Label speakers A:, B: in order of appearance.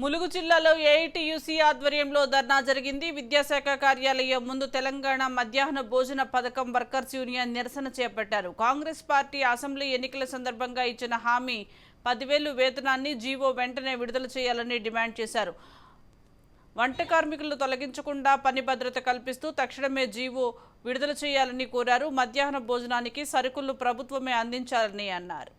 A: ములుగు జిల్లాలో ఏఐటియుసి ఆధ్వర్యంలో ధర్నా జరిగింది. విద్యాశాఖ కార్యాలయం ముందు తెలంగాణ మధ్యాహ్న భోజన పథకం వర్కర్స్ యూనియన్ నిరసన చేపట్టారు. కాంగ్రెస్ పార్టీ అసెంబ్లీ ఎన్నికల సందర్భంగా ఇచ్చిన హామీ పదివేలు వేతనాన్ని జీవో వెంటనే విడుదల చేయాలని డిమాండ్ చేశారు. వంట కార్మికులను తొలగించకుండా పని భద్రత కల్పిస్తూ తక్షణమే జీవో విడుదల చేయాలని కోరారు. మధ్యాహ్న భోజనానికి సరుకులు ప్రభుత్వమే అందించాలని అన్నారు.